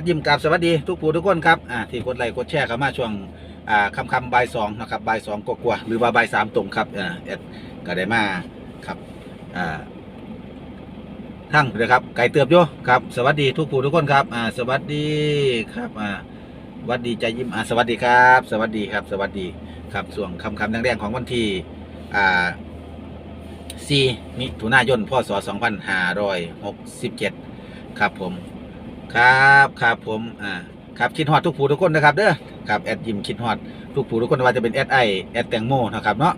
ดยิ้มกับสวัสดีทุกผู้ทุกคนครับอ่าที่กดไลค์กดแชร์เข้ามาช่วงอ่าคำคำบ่ายสองนะครับบ่ายสองกว่าๆหรือว่าบ่ายสามตรงครับอ่าแอดก็ได้มาครับอ่าทั้งเลยครับไก่เตือบโยครับสวัสดีทุกผู้ทุกคนครับอ่าสวัสดีครับอ่าสวัสดีใจยิ้มอ่าสวัสดีครับ สวัสดีครับ สวัสดีครับส่วงคำคำแดงๆของวันที่อ่า4มิถุนายนพศ2567 ครับผม ครับครับผมอ่าครับคิดฮอดทุกผู้ทุกคนนะครับเด้อครับแอดยิมคิดฮอดทุกผู้ทุกคนว่าจะเป็นแอดไอแอดแตงโมนะครับเนาะ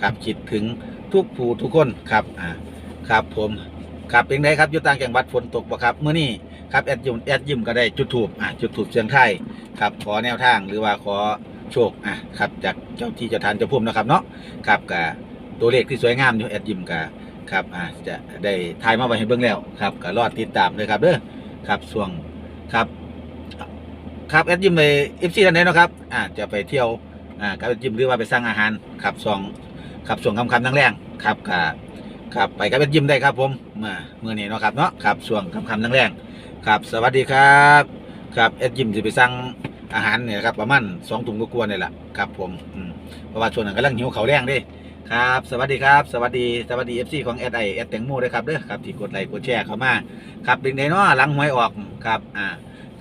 ครับคิดถึงทุกผู้ทุกคนครับอ่าครับผมครับเป็นไงครับอยู่ต่างจังหวัดฝนตกบ่ครับเมื่อนี้ครับแอดยิมแอดยิมก็ได้จุดถูกอ่าจุดถูกเชียงไทยครับขอแนวทางหรือว่าขอโชคอะครับจากเจ้าที่เจ้าทานเจ้าพุ่มนะครับเนาะครับกับตัวเลขที่สวยงามอยู่แอดยิมกับครับอ่าจะได้ทายมาไว้ให้เบิ่งแล้วครับก็รอดติดตามเลยครับเด้อ ครับช่วงครับ ครับแอดยิมเลยเอฟซีท่านไหนนะครับอ่าจะไปเที่ยวอ่ากับแอดยิมหรือว่าไปสร้างอาหารครับช่วงครับช่วงคำคำๆแรงครับกับครับไปกับแอดยิมได้ครับผมมื่อเมื่อนี้เนาะครับเนาะครับช่วงคำคำๆแรงครับ สวัสดีครับครับแอดยิมจะไปสั่งอาหารเนี่ยครับประมาณสองถุงกว่าๆนี่แหละครับผมเพราะว่าช่วงนั้นกำลังหิวเขาแรงดิ ครับ สวัสดีครับ สวัสดี สวัสดีเอฟซีของแอดไอแอดแตงโมด้วยครับเด้อครับที่กดไลค์กดแชร์เข้ามาครับเป็นไงเนาะหลังหวยออกครับอ่า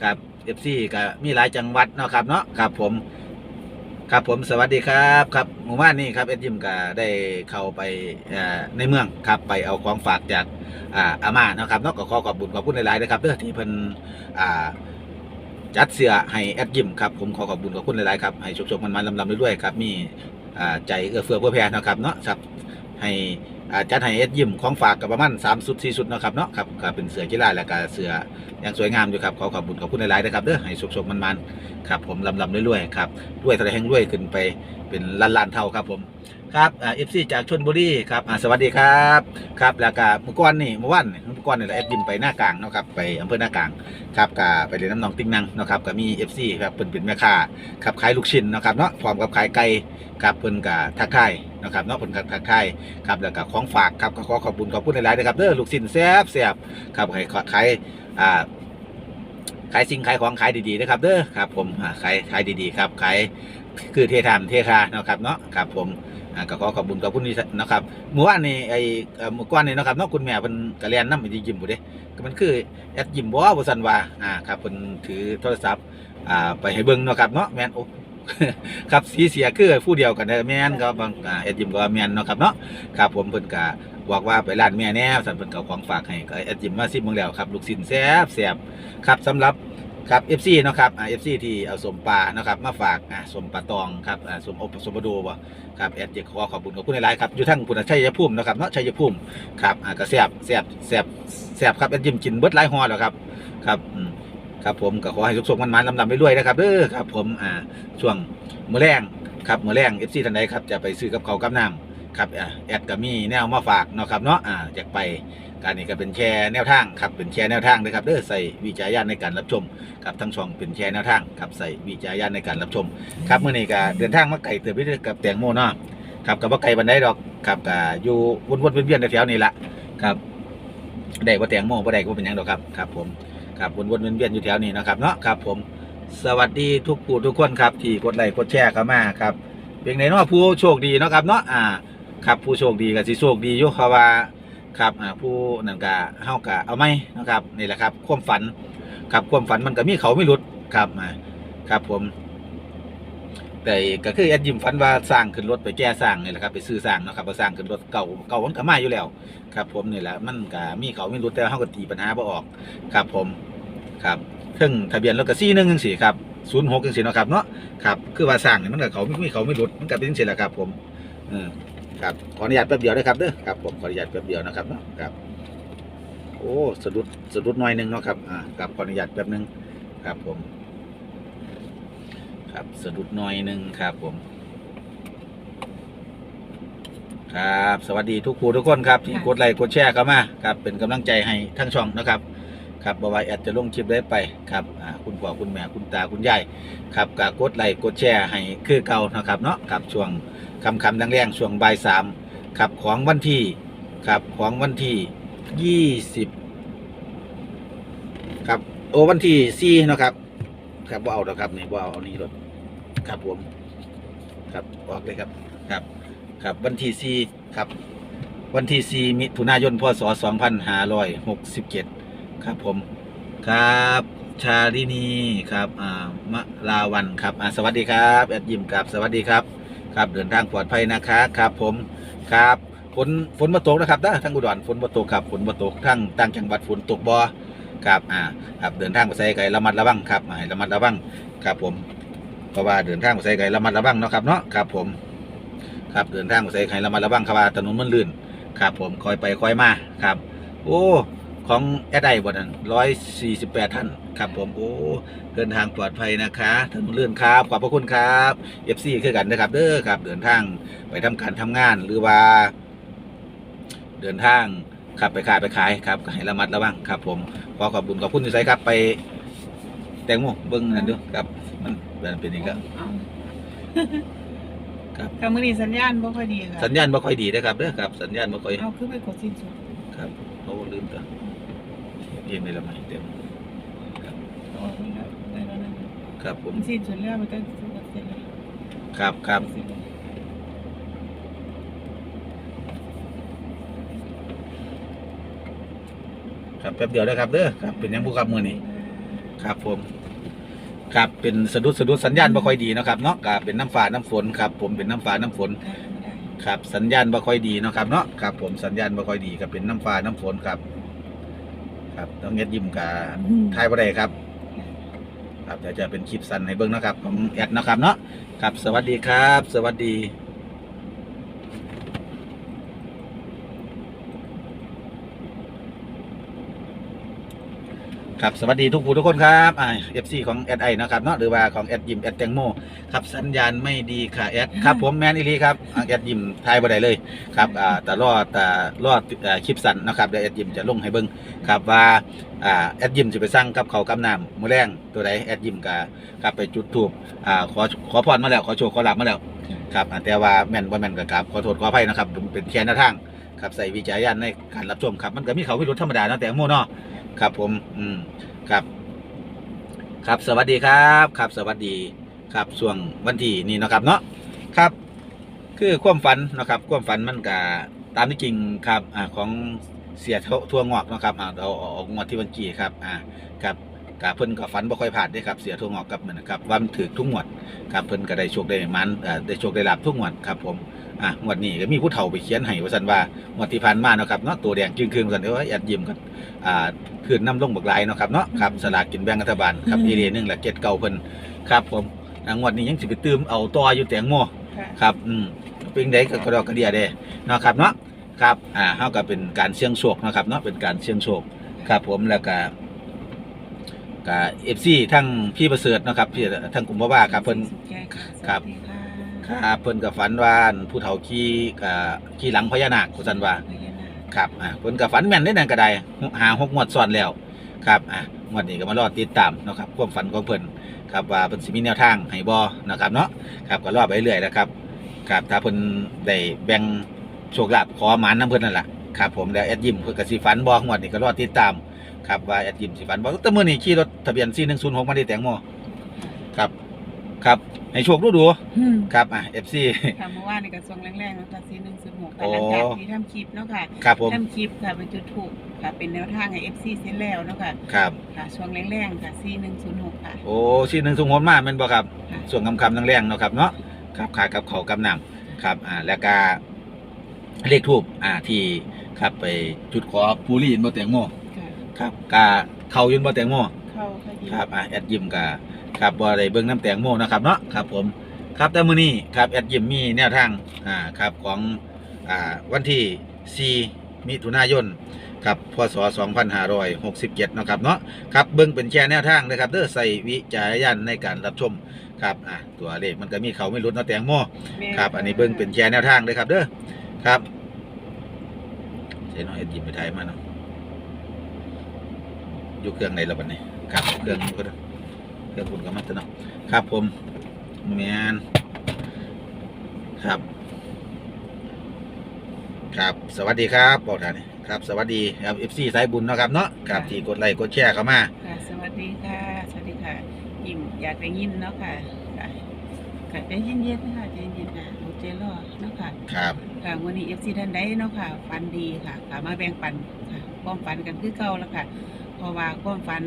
ครับเอฟซีก็มีหลายจังหวัดเนาะครับเนาะครับผม ครับผมสวัสดีครับครับหมู่บ้านนี้ครับเอ็ดยิมก็ได้เข้าไปอ่อในเมืองครับไปเอาของฝากจากอ่าอาม่าเนาะครับเนาะก็ขอขอบคุญขอบคุณหลายๆนะครับเด้อที่เพิ่นอ่าจัดเสื้อให้แอดยิมครับผมขอขอบคุณขอบคุณหลายๆครับให้ชมๆมันๆลำๆด้วยๆครับมีอ่ ใจเอื้อเฟื้อเพื่อแผ่นะครับเนาะครับให้ จัดให้เอสยิมของฝากกับประมาณสามสุดสี่สุดเนาะครับเนาะครับก็เป็นเสือกีฬาและก็เสืออย่างสวยงามอยู่ครับขอขอบคุณขอบคุณหลายๆนะครับเด้อให้สุขๆมันๆครับผมลำๆรวยๆครับรวยทะเลแห่งรวยขึ้นไปเป็นล้านๆเท่าครับผมครับเอฟซีจากชนบุรีครับสวัสดีครับครับแล้วก็เมื่อก่อนนี่เมื่อวานเมื่อก่อนนี่แหละเอฟยิมไปหน้ากลางเนาะครับไปอำเภอหน้ากลางครับก็ไปเรียนน้ำนองติ้งนังเนาะครับก็มีเอฟซีครับเป็นเป็นแม่ค้าครับขายลูกชิ้นเนาะครับเนาะพร้อมกับขายไก่ครับเพิ่นก็ทักทายเนาะครับเนาะเพิ่นก็ทักทายครับแล้วก็ของฝากครับก็ขอขอบคุณขอบคุณหลายๆนะครับเด้อลูกชิ้นแซ่บแซ่บครับให้ขายอ่าขายสิ่งขายของขายดีๆนะครับเด้อครับผมขายขายดีๆครับขายคือเททานเทคาเนาะครับเนาะครับผมอ่าก็ขอขอบคุณขอบคุณนี่นะครับเมื่อวานนี้ไอ้เอ่อเมื่อก่อนนี่นะครับเนาะคุณแม่เพิ่นก็เรียนนำอยู่ยิ้มบ่เด้ก็มันคือแอดยิ้มบ่ว่าซั่นว่าอ่าครับเพิ่นถือโทรศัพท์อ่าไปให้เบิ่งเนาะครับเนาะแม่นโอ้ ครับสีเสียคือผู้เดียวกันแม่นก็บางเอ่าแอดยิมก็แม่นเนาะครับเนาะครับผมเพิ่นก็บอกว่าไปร้านแม่แน่สันเพิ่นก็เอาของฝากให้ก็แอดจิมมาซิมเบิ่งแล้วครับลูกชิ้นแซ่บแซ่บครับสำหรับครับ FC เนาะครับเอ่า FC ที่เอาสมปลาเนาะครับมาฝากอ่าสมปลาตองครับอ่าสมอบสมบดูบ่ครับแอดเจิขอขอบคุณขอบคุณหลายๆครับอยู่ทั้งพุ่นนะชัยภูมินะครับเนาะชัยภูมิครับอ่าก็แซบแซบแซบแซบครับแอดจิมกินเบิดหลายห่อแล้วครับครับอืม ครับผมก็ขอให้สุขๆมันๆลำๆไปรวยนะครับเด้อครับผมอ่าช่วงมื้อแรงครับมื้อแรง FC ท่านใดครับจะไปซื้อกับเขากับน้ำครับอ่าแอดก็มีแนวมาฝากเนาะครับเนาะอ่าอยากไปการนี้ก็เป็นแชร์แนวทางครับเป็นแชร์แนวทางเลยครับเด้อใส่วิจารณญาณในการรับชมครับทั้งช่องเป็นแชร์แนวทางครับใส่วิจารณญาณในการรับชม ครับเมื่อนี้ก็เดินทางมาไก่เติบไปเรื่อยกับแตงโมเนาะครับกับว่าไก่บันไดดอกครับก็อยู่วนๆเวียนๆแถวนี้ละครับได้ว่าแตงโมบ่ได้ก็บ่เป็นยังดอกครับครับผม ครับวนๆเวียนๆอยู่แถวนี้นะครับเนาะครับ ผมสวัสดีทุกผู้ทุกคนครับที่กดไลค์กดแชร์เข้ามาครับเป็นไงเนาะผู้โชคดีเนาะครับเนาะอ่าครับผู้โชคดีก็สิโชคดียู่เขาว่าครับอ่าผู้นั่นก็เฮาก็เอาไหมนะครับนี่แหละครับความฝันครับความฝันมันก็มีเขาไม่หลุดครับอ่าครับผมแต่ก็คือแอดยิมฝันว่าสร้างขึ้นรถไปแก้สร้างนี่แหละครับไปซื้อสร้างเนาะครับไปสร้างขึ้นรถเก่าเก่ามันก็มาอยู่แล้ว ครับ ผมนี่แหละมันก็มีเขาไม่หลุดแต่เฮาก็ตีปัญหาบ่ออก ครับผม ครับซึ่องทะเบียนรถก็41จังซี่ครับ06จังซี่เนาะครับเนาะครับคือว่าสร้างนี่มันก็เขาไม่เขาไม่หลุดมันก็เป็นจังซี่แหละครับผมเออครับขออนุญาตแป๊บเดียวนะครับเด้อครับผมขออนุญาตแป๊บเดียวนะครับเนาะครับโอ้สะดุดสะดุดหน่อยหนึ่งเนาะครับอ่าครับขออนุญาตแป๊บหนึงครับผม ครับสะดุดหน่อยหนึ่งครับผมครับ สวัสดีทุกครูทุกคนครับที่กดไลค์กดแชร์เข้ามาครับเป็นกำลังใจให้ทั้งช่องนะครับ ครับบาวาแอดจะลงคลิปได้ไปครับคุณพ่อคุณแม่คุณตาคุณยายครับกกดไลค์กดแชร์ให้คือเก่านะครับเนาะครับช่วงคำคำดังแรงช่วงบ่ายสามครับของวันที่ครับของวันที่ยี่สิบครับโอ้วันที่สี่นะครับครับบ่เอาแล้วครับนี่บ่าเอานี่รถครับผมครับออกเลยครับครับครับวันที่สี่ครับ วันที่สี่มิถุนายนพศสองพันห้าร้อยหกสิบเจ็ด ครับผมครับชาลินีครับอ่ามะลาวันครับอ่าสวัสดีครับแอดยิมครับสวัสดีครับ ครับเดินทางปลอดภัยนะคะครับผมครับฝนฝนมาตกนะครับนะทั้งอุดรฝนมาตกครับฝนมาตกทั้งต่างจังหวัดฝนตกบ่ครับอ่าครับเดินทางไปใส่ไก่ระมัดระวังครับอ่าให้ระมัดระวังครับผมเพราะว่าเดินทางไปใส่ไก่ระมัดระวังเนาะครับเนาะครับผมครับเดินทางไปใส่ไก่ระมัดระวังครับว่าถนนมันลื่นครับผมคอยไปคอยมาครับ โอ้ ของแอดไอบนั้นร้อยสี่สิบแปดท่านครับผมโอ้เดินทางปลอดภัยนะคะถนนลื่นครับขอบพระคุณครับเอฟซีคือกันนะครับเด้อครับ เดินทางไปทำการทำงานหรือว่า เดินทางขับไปขายไปขายครับก็ให้ระมัดระวังครับ ผมขอขอบคุณขอบคุณที่ใส่ครับไป แตงโมเบิ้งนั่นดูครับ มันเป็นอย่างนี้ครับครับค่ะมื้อนี้สัญญาณบ่ค่อยดีค่ะสัญญาณไม่ค่อยดีนะครับเด้อครับ สัญญาณไม่ค่อยเอาคือไปกดสิ้นสุดครับเขาลืมตัว เย็นในละไม่เต็มเอาไว้แล้วได้แล้วนะครับผมมันสิ้นสุดแล้วมันก็สุดเสร็จแล้วครับครับเสร็จแล้วครับแป๊บเดียวนะครับเด้อครับเป็นยังผู้ขับมือนี่ครับผมครับเป็นสะดุดสะดุดสัญญาณไม่ค่อยดีเนาะครับเนาะครับเป็นน้ำฟ้าน้ำฝนครับผมเป็นน้ำฟ้าน้ำฝนค่ะไม่ได้ครับสัญญาณไม่ค่อยดีเนาะครับเนาะครับผมสัญญาณไม่ค่อยดีครับเป็นน้ำฟ้าน้ำฝนครับ ครับต้องเงียบยิ้มกับทายบ่ได้ครับ ครับเดี๋ยวจะเป็นคลิปสั้นให้เบิ่งเนาะครับ ของแอดเนาะครับเนาะครับ สวัสดีครับ สวัสดี ครับสวัสดีทุกผู้ทุกคนครับอ่าเอฟซีของแอดไอนะครับเนาะหรือว่าของแอดยิมแอดแตงโมครับสัญญาณไม่ดีค่ะแอดครับผมแมนอีลีครับอ่าแอดยิมทายบ่ได้เลยครับอ่าแต่รอดแต่รอดอ่าคลิปสั้นนะครับเดี๋ยวแอดยิมจะลงให้เบิ่งครับว่าอ่าแอดยิมจะไปสร้างกับเขาวกับน้ำมื้อแรงตัวใดแอดยิมก็ครับไปจุดทูบอ่าขอขอพรมาแล้วขอโชคขอลาบมาแล้วครับอ่าแต่ว่าแม่นบ่แม่นก็ครับขอโทษขออภัยนะครับผมเป็นแค่แนวทางครับใส่วิจารณญาณในการรับชมครับมันก็มีเขาพิรุธธรรมดาเนาะแตงโมเนาะ ครับผม อืม ครับ ครับ สวัสดีครับ ครับ สวัสดี ครับช่วงวันที่นี้เนะครับเนาะ ครับ คือความฝันนะครับ ความฝันมันก็ตามที่จริงครับอ่าของเสียทั่วงอกนะครับอ่าเอาออางวดที่วันจีครับ อ่า ครับกเพิ่นก็ฝันบ่ค่อยผ่านเด้ครับเสียทั่วงอกกับเหมือนนะครับว่ามันถือทุกงวดครับเพิ่นก็ได้โชคได้มันอ่าได้โชคได้ลาบทุกงวดครับผม อ่างวดนี้ก็มีผู้เฒ่าไปเขียนให้ว่าซั่นว่างวดที่ผ่านมาเนาะครับเนาะตัวแดงจึงๆซั่นเอ้ยแอดยิ้มกันอ่าคืนน้ำลงบักหลายเนาะครับเนาะครับสลากกินแบ่งรัฐบาลครับอืมอีเรียหนึงแหละเก็ดเก่าเพิ่นครับผมอ่างวดนี้ยังสิไปตืมเอาต่ออยู่แตงโมค่ะครับอืมเป็นไดก็กระดอกกระเดียเด้เนาะครับเนาะครับอ่าเฮาก็เป็นการเสี่ยงโชคเนาะครับเนาะเป็นการเสี่ยงโชคครับผมแล้วก็ก็ FC ทั้งพี่ประเสริฐเนาะครับพี่ทั้งกลุ่มว่าครับเพิ่นสุดแก่ค่ะครับสวัสดี ครับเพิ่นก็ฝันว่าผู้เฒ่าขี่อ่าขี่หลังพญานาคว่าซั่นว่าครับอ่าเพิ่นก็ฝันแม่นได้นั่นก็ได้หาหกงวดซ้อนแล้วครับอ่างวดนี้ก็มารอติดตามนะครับความฝันของเพิ่นครับว่าเพิ่นสิมีแนวทางให้บ่นะครับเนาะครับก็รอไปเรื่อยนะครับครับถ้าเพิ่นได้แบ่งโชคลาภขอหมานนํเพิ่นนั่นแหละครับผมแล้วแอดยิมเพิ่นก็สิฝันบ่งวดนี้ก็รอติดตามครับว่าแอดยิมสิฝันบ่แต่มื้อนี้ขี่รถทะเบียน4106มาได้แต่งโมครับ ครับ ให้โชคดูดูอืมๆครับอ่า FC ค่ะเมื่อวานในกระทรวงแรงๆนะคะซีหนึ่งศูนย์หกโอ้หลังจากที่ทำคลิปเนาะค่ะครับผมทำคลิปค่ะเป็นจุดถูกค่ะเป็นแนวทางให้ FC เสร็จแล้วเนาะค่ะครับ ค่ะช่วงแรงๆค่ะซีหนึ่งศูนย์หกค่ะ โอ้4106มาแม่นบ่ครับ ค่ะ ส่วนคำคำๆแรงๆเนาะครับเนาะครับขากับเขาวกับน้ำครับอ่าแล้วก็เลขทูบอ่าที่ครับไปจุดขอปูรีนบ่แตงโมค่ะ ครับกาเขายืนบ่แตงโมเข้าค่ะยินครับอ่าแอดยิมกา ครับบ่ได้เบิ่งน้ำแตงโมนะครับเนาะครับผมครับแต่มื้อนี้ครับแอดยิมมีแนวทางอ่าครับของอ่าวันที่4มิถุนายนครับพศ 2567เนาะครับเนาะครับเบิ่งเป็นแค่แนวทางนะครับเด้อใส่วิจารณญาณในการรับชมครับอะตัวเลขมันก็มีเขาไม่รุดเนาะแตงโมแม่ครับอันนี้เบิ้งเป็นแชร์แนวทางเลยครับเด้อครับเสียน้อยเอ็ดหยิบไปถ่ายมาเนาะอยู่เครื่องไหนละบัดนี้ครับเครื่องนี้ก็ได้ เครื่องคุณก็มาตัวเนาะครับผมแมนครับ ครับ สวัสดีครับบอกท่านนี่ครับ สวัสดีครับเอฟซีสายบุญเนาะครับเนาะครับที่กดไลค์กดแชร์เข้ามาค่ะ สวัสสดีค่ะ สวัสดีค่ะยิ้มอยากได้ยินเนาะค่ะค่ะค่ะใจเย็นๆนะคะใจเย็นๆนะโอเจรอเนาะค่ะครับค่ะวันนี้เอฟซีท่านใดเนาะค่ะฝันดีค่ะค่ะมาแบ่งปันค่ะความฝันกันคือเก่าแล้วค่ะเพราะว่าความฝัน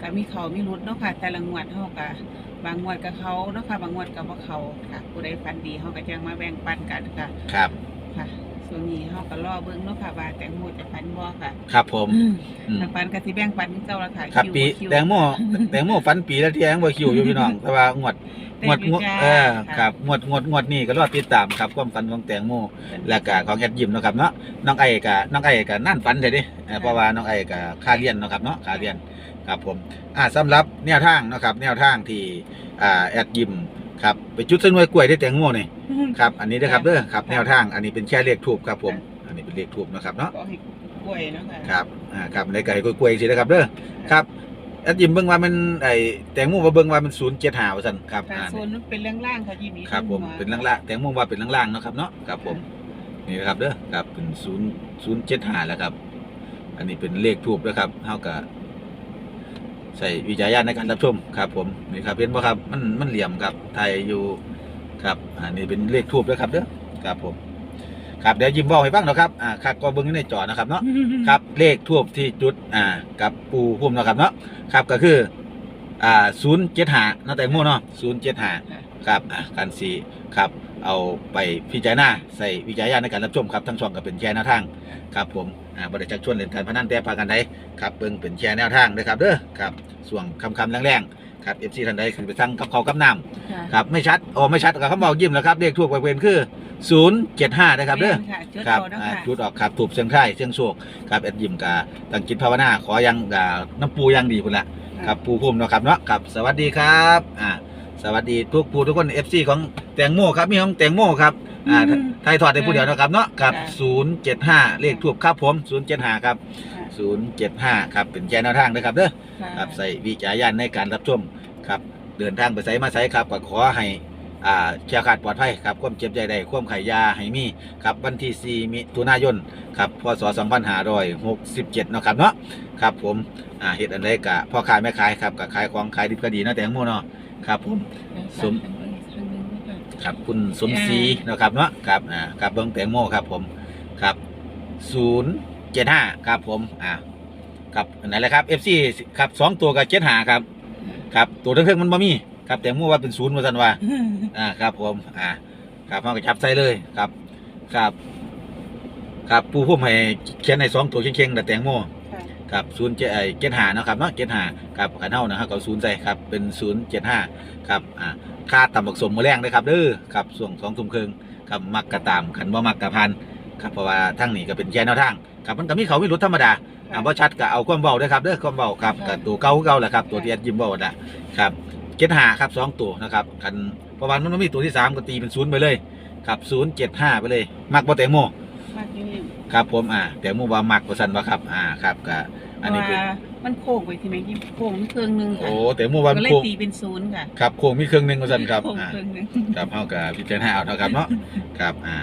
ก็มีเขามีรุดเนาะค่ะ แต่ละงวดเฮาก็บางงวดกับเขาเนาะค่ะบางงวดกับว่าเขาค่ะผู้ใดฝันดีเฮาก็จะมาแบ่งปันกันค่ะครับค่ะ ส่วนนี้เฮาก็รอเบิ่งเนาะค่ะว่าแตงโมจะฝันบ่ค่ะครับผมอืมทางฝันก็สิแบ่งปันคือเก่าแล้วค่ะครับคิวปีคิวแตงโมแตงโมฟันปีแล้วที่แองบ่คิวอยู่พี่น้อง แต่ว่างวดงวดงวดเออครับงวดงวดงวดนี้ก็รอติดตามครับความฝันของแตงโมและก็ของแอดยิมเนาะครับเนาะน้องไอ้กับน้องไอ้กับนั่นฝันเถอะดิเออเพราะว่าน้องไอ้กับค่าเรียนเนาะครับเนาะค่าเรียน ครับผมอ่าสำหรับแนวทางเนาะครับ แนวทางที่อ่าแอดยิมครับไปจุดสนวยกล้วยได้แตงโมนี่ครับ อันนี้นะครับเด้อครับ แนวทางอันนี้เป็นแค่เลขทูบครับผม อันนี้เป็นเลขทูบนะครับเนาะก็ให้กล้วยเนาะค่ะครับอ่าครับในไก่กล้วยๆสินะครับเด้อครับแอดยิมเบิ่งว่ามันไอ้แตงโมว่าเบิ่งว่ามันศูนย์เจ็ดหาว่าซั่นครับค่ะอ่าโซนนั้นเป็นเรื่องล่างๆค่ะยินดีครับผมเป็นล่างๆแตงโมว่าเป็นล่างๆเนาะครับเนาะครับผมนี่นะครับเด้อครับเป็นศูนย์ศูนย์เจ็ดหาแล้วครับ อันนี้เป็นเลขทูบนะครับเฮาก็ ใส่วิจารณญาณในการรับชมครับผมนี่ครับเห็นบ่ครับมันมันเหลี่ยมครับไทยอยู่ครับอันนี้เป็นเลขทูบด้วยครับเด้อครับผมครับเดี๋ยวยิ้มเว้าให้ฟังเนาะครับอ่าครับก็เบิ่งอยู่ในจอนะครับเนาะครับเลขทูบที่จุดอ่ากับปูพุ่มเนาะครับเนาะครับก็คืออ่าศูนย์เจ็ดหาเนาะแต่โมเนาะศูนย์เจ็ดหาค่ะครับอ่าการสีครับเอาไปพิจารณาใส่วิจารณญาณในการรับชมครับทั้งช่องก็เป็นแชร์แนวทางครับผม อ่าบริจาคชวนเล่นการพนันแต่พากันใดครับเบิ่งเป็นแชร์แนวทางเด้อครับเด้อครับส่วนคำคำๆแรงๆครับเอฟซีท่านใดคือไปทั้งกับเขาวกับน้ำค่ะครับไม่ชัดโอ้ไม่ชัดกับเขาบอกยิ้มแล้วครับเลขทูบไปเป็นคือศูนย์เจ็ดห้านะครับเด้อแม่นค่ะจุดครับโตเนาะอ่าค่ะจุดออกครับถูกเชียงไทยเชียงโชคครับแอดยิมกาตั้งจิตภาวนาขอยังกาน้ำปูยังดีพุ่นละครับปูพุ่มเนาะครับเนาะครับสวัสดีครับอ่าสวัสดีทุกปูทุกคนเอฟซีของแตงโมครับมีของแตงโมครับ อ่าอืมไทยถอดได้ผู้เดียวเนาะครับเนาะครับค่ะศูนย์เจ็ดห้าเลขทูบครับผมศูนย์เจ็ดห้าครับค่ะศูนย์เจ็ดห้าครับเป็นแกนแนวทางนะครับเด้อค่ะครับใส่วิจารณญาณในการรับชมครับเดินทางไปไสมาไสครับก็ขอให้อ่าแคล้วคลาดปลอดภัยครับความเจ็บใจใดความไขยาให้มีครับวันที่4มิถุนายนครับพศ2567เนาะครับเนาะครับผมอ่าเฮ็ดอันใดกะพ่อขายแม่ขายครับก็ขายของขายดิบก็ดีเนาะแตงโมเนาะครับผมสม ครับคุณสมศรีเนาะครับเนาะครับอ่าครับเบิ้งแตงโมครับผมครับ075ครับผมอ่าครับอันไหนแหละครับ FC ครับสองตัวกับ75ครับครับตัวเทิงๆมันบ่มีครับแต่มั่วว่าเป็นศูนย์ว่าซั่นว่าอ่าครับผมอ่าครับเฮาก็จับใส่เลยครับครับ ครับปูพุ่มให้เขียนให้สองตัวเข่งๆแต่แตงโมค่ะครับศูนย์เจ็ดไอ้เจ็ดหานาะครับเนาะเจ็ดหาครับขันเฮานะครับก็ศูนย์ใส่ครับเป็นศูนย์เจ็ดห้าครับอ่า ค่าต่ำบักสมมือแรงเลยครับเด้อครับส่วงสองทุ่มครึ่งครับมักกระตามขันบ่มักกระพันครับเพราะว่าทั้งนี้ก็เป็นแค่แนวทางครับมันก็มีเขามีรถธรรมดาอ่าบ่ชัดก็เอาความเบาด้วยครับเด้อความเบาครับกับตัวเก่าเก่าแหละครับตัวที่แอดยิมเบาน่ะครับเจ็ดห้าครับสองตัวนะครับคันเพราะว่ามันบ่มีตัวที่สามก็ตีเป็นศูนย์ไปเลยครับศูนย์เจ็ดห้าไปเลย มักบ่แตงโมครับผมอ่าแตงโมว่ามักว่าซั่นว่าครับอ่าครับก็อันนี้เป็นว่ามันโค้งไปที่ไหนยิ่งโค้งเครื่องหนึงค่ะโอ้แตงโมว่าก็เลยโค้งตีเป็นศูนย์ค่ะครับโค้งมีเครื่องหนึงว่าซั่นครับโค้งอ่า เครื่องหนึง ครับเฮาก็พิจารณาเอาเนาะครับเนาะ ครับ อ่า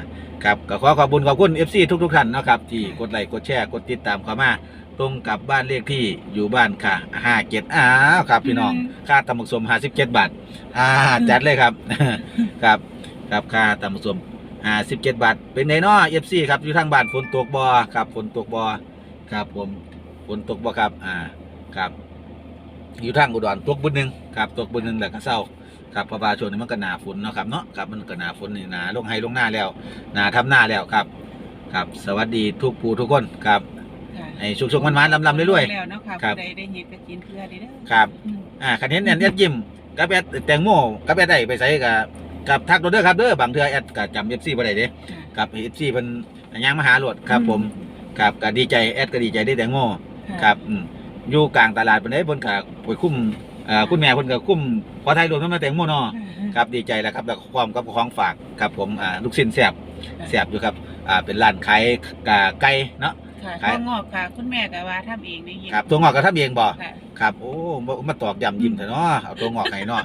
ครับก็ขอขอบคุณขอบคุณ FC ทุกๆท่านเนาะครับ ที่กดไลค์ กดแชร์ กดติดตามเข้ามา ตรงกับบ้านเลขที่อยู่บ้านค่ะห้าเจ็ดอ้าวครับ พี่น้องค่าตำบักสมห้าสิบเจ็ดบาท อ่า จัดเลยครับ ครับ ครับ ค่าตำบักสมห้าสิบเจ็ดบาท เป็นไงเนาะเอฟซีครับ อยู่ทางบ้านฝนตกบ่ครับ ฝนตกบ่ครับผม ฝนตกบ่ครับ อ่า ครับ อยู่ทางอุดรตกบุญหนึ่งครับ ตกบุญหนึ่งแล้วก็เศร้าครับเพราะว่าช่วงนี้มันก็หนาฝนเนาะครับเนาะครับมันก็หนาฝนนี่หนาลงให้ลงหน้าแล้วหนาทำหน้าแล้วครับ ครับ สวัสดีทุกผู้ทุกคนครับค่ะให้ชุกๆมันๆลำๆเรื่อยๆแล้วเนาะค่ะครับผู้ใดได้เห็นก็กินเพื่อได้เด้อครับอืมอ่าคันเห็นเนี่ยแอดยิ้มกับแอดแตงโมกับแอดได้ไปใส่กับกับทักโดเด้อครับเด้อบางเทื่อแอดก็จำเอฟซีบ่ได้เด้ค่ะกับเอฟซีเพิ่นย่างมาหาโลดครับผมครับก็ดีใจแอดก็ดีใจได้แตงโมะ ครับอืมอยู่กลางตลาดเพิ่นได้เพิ่นก็ไปคุ้มอ่าคุณแม่เพิ่นก็คุ้มขอไทยรวมทั้งแตงโมเนาะครับดีใจแล้วครับแล้วก็ความกับของฝากครับผมอ่าลูกชิ้นแซ่บแซ่บอยู่ครับอ่าเป็นร้านขายกาไก่เนาะ ค่ะขายข้าวงอกค่ะ คุณแม่ก็ว่าทำเองได้ยินครับตัวงอกก็ทำเองบ่ค่ะ ครับโอ้มามาตอกย้ำยิ้มเถอะเนาะเอาตัวงอกให้เนาะ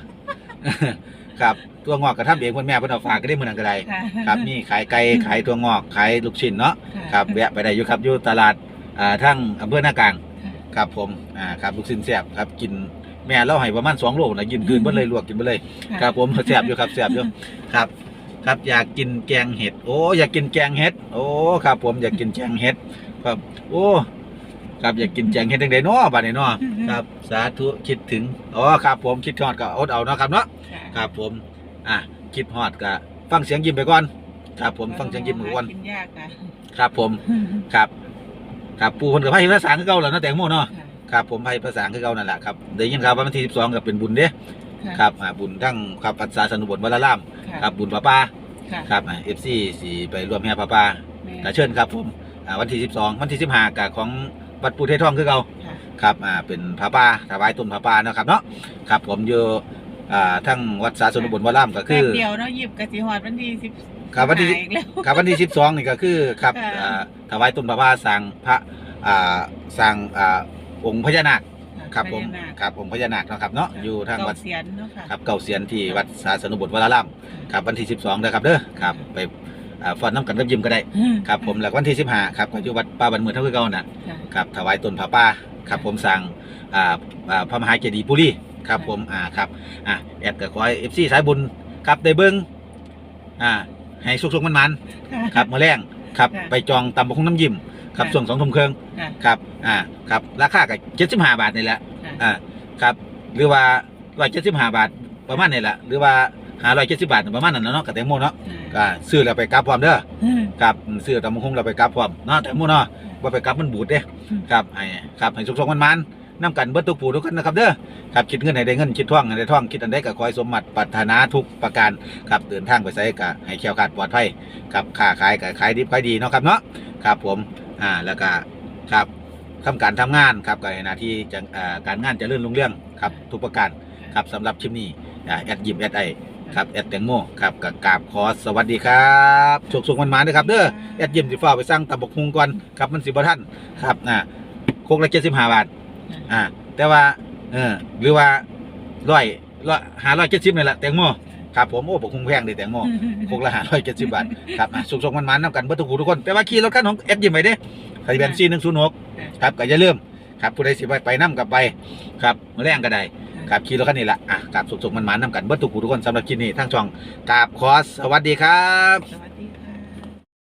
ครับตัวงอกกระทำเองคุณแม่เพิ่นเอาฝากก็ได้มื้อนั้นก็ได้ ค่ะครับมีขายไก่ขายตัวงอกขายลูกชิ้นเนาะค่ะครับแวะไปได้อยู่ครับอยู่ตลาด อ่าทั้งอำเภอหน้ากลางค่ะคครับผม อ่า ครับ ลูกชิ้นแซ่บครับ กินแม่เล่าให้ประมาณ2โลนะกินคืนเบ่เลยลวกกินเบ่เลยะครับ ผมแซ่บอยู่ครับแซ่บอยู่ ครับ ครับอยากกินแกงเห็ด โอ้ อยากกินแกงเห็ด โอ้ ครับ ผมอยากกินแกงเห็ด ครับ โอ้ ครับอยากกินแกงเห็ดจังไดเนาะบัดนี้เนาะ ครับ สาธุคิดถึง อ๋อ ครับ ผมคิดฮอดก็อดเอาเนาะครับเนาะ ค่ะครับผม อะคิดฮอดก็ฟังเสียงยิ้มไปก่อน ครับผมฟังเสียงยิ้มไปก่อน กินยากค่ะครับผม ครับ ครับปู่คนกับไพ่ภาษาคือเก่าแล้วเนาะแตงโมเนาะค่ะครับผมไพ่ภาษาคือเก่านั่นแหละครับได้ยินข่าวว่าวันที่12ก็เป็นบุญเด้ค่ะครับอ่าบุญทั้งครับภาษาสนุบทวัดละล่ามะครับบุญป้าป้าค่ะครับอ่า FC สิไปร่วมแห่ป้าป้าแม่ก็เชิญครับผมอ่าวันที่12วันที่15กะของวัดปู่เทศทองคือเก่า ค่ะ ครับ อ่า เป็นพระป่าถวายต้นพระป่าเนาะครับเนาะ ครับ ผมอยู่ อ่า ทั้งวัดสาสนบุญวัดล่ามก็คือแป๊บเดียวเนาะหยิบกะสิฮอดวันที่สิบ ครับวันที่ หาอีกแล้ว ครับวันที่12นี่ก็คือครับค่ะ อ่าถวายต้นพระป่าสร้างพระอ่าสร้างอ่าองค์พญานาคครับผมพญานาคครับองค์พญานาคเนาะครับเนาะอยู่ทางวัดเกเสียนเนาะค่ะ ครับเก่าเสียนที่วัดสาสนบุญวัดล่ามครับวันที่12นะครับเด้อครับไปอ่าฟ้อนน้ำกันรับยิ้มก็ได้ครับผมแล้ววันที่15ครับก็อยู่วัดป่าบันเมืองเท่าคือเก่าน่ะ ค่ะ ครับถวายต้นผาป่าครับผมสั่งอ่าอ่าพระมหาเจดีย์ปุรีครับผมอ่าครับอ่าแอดก็ขอให้เอฟซีสายบุญครับได้เบิ้งอ่า ให้สุกๆมันๆครับมาแรงครับค่ะไปจองตำบกคงน้ำยิ้มครับค่ะส่วนสองทุ่มครึ่งค่ะครับอ่าครับราคาก็เจ็ดสิบห้าบาทนี่แหละค่ะอ่าครับหรือว่าร้อยเจ็ดสิบห้าบาทประมาณนี่แหละหรือว่าหาร้อยเจ็ดสิบบาทประมาณนั้นนะเนาะกับแตงโมเนาะก็ซื้อแล้วไปกลับพร้อมเด้อครับซื้อตำบักคงเราไปกลับพร้อมเนาะแตงโมเนาะว่าไปกลับมันบูดเด้อืมครับให้ครับให้สุกๆมันมันๆ น้ำกันเบิดทุกผู้ทุกคนนะครับเด้อครับคิดเงินให้ได้เงินคิดท่องให้ได้ท่องคิดอันใดก็ขอให้สมหมัดปรารถนาทุกประการครับเดินทางไปไสก็ให้แคล้วคลาดปลอดภัยครับค้าขายก็ขายดีขายดีเนาะครับเนาะครับผมอ่าแล้วก็ครับทำการทำงานครับก็ให้หน้าที่จะอ่าการงานเจะเลื่อนรุ่งเรื่องครับทุกประการครับสำหรับคลิปนี้อ่าแอดยิมแอดไอครับแอดแตงโมครับกับกราบขอสวัสดีครับสุกๆมันมาๆด้วยครับเด้อแอดเยี่ยมสิฟ้าไปสร้างตำบกฮุงก่อนครับมันสิบ่ทันครับอ่าโคกละเจ็ดสิบห้าบาท อ่า แต่ว่า เออ หรือว่าร้อยร้อยหาร้อยเจ็ดสิบนี่แหละแตงโมครับผมโอ้บกฮุงแพงเลยแตงโมโคกละหาร้อยเจ็ดสิบบาทครับอะสุกๆมันมันๆนำกันเบิดทุกผู้ทุกคนแต่ว่าขี่รถคันของแอดเยี่ยมไปเด้ทะเบียนซีหนึ่งศูนย์หกครับก็อย่าลืมครับผู้ใดสิไปไปนํกับไป ครับมื้อแรงก็ได้ครับขี่รถคันนี้ละอะครับสุกๆมันมันๆนำกันเบิดทุกผู้ทุกคนสำหรับคลิปนี้ทั้งช่องกราบขอสวัสดีครับสวัสดีค่ะ